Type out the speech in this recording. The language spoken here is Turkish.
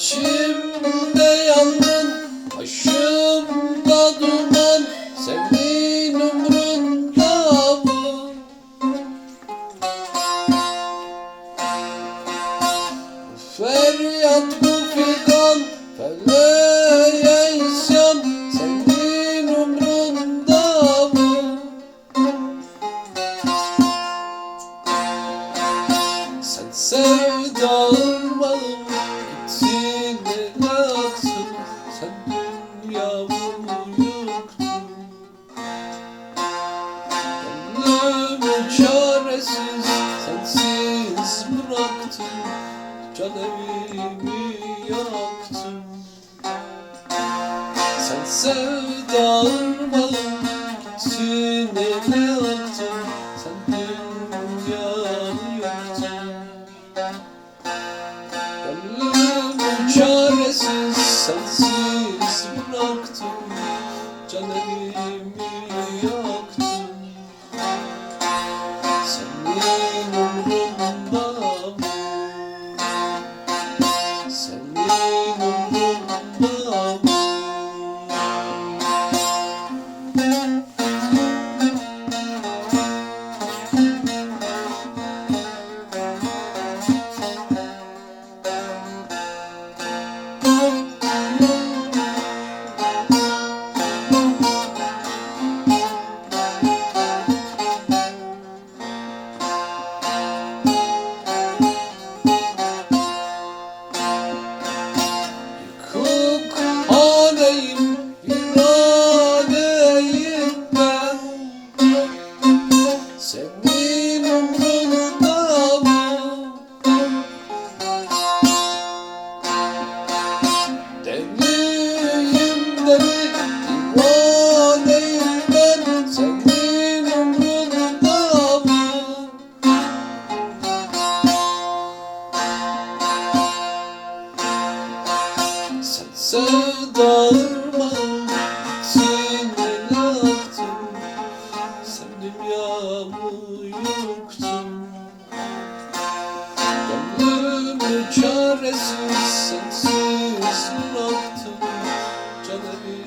İçimde yangın, başımda duman Senin umrunda mı? Feryat bu Sevdalım gittin ele aksın Sen dünyamı yuktun Gönlümü çaresiz sensiz bıraktın Can yaktın. Sen sevdalım aksın sensiz bıraktım Can evimi yaktım. Senin Deli, divaneyim ben Senin umrunda? Sen sevdalırma Sinirle aktın Sen dünyamı yuktun Gönlümü çaresiz sensiz bıraktın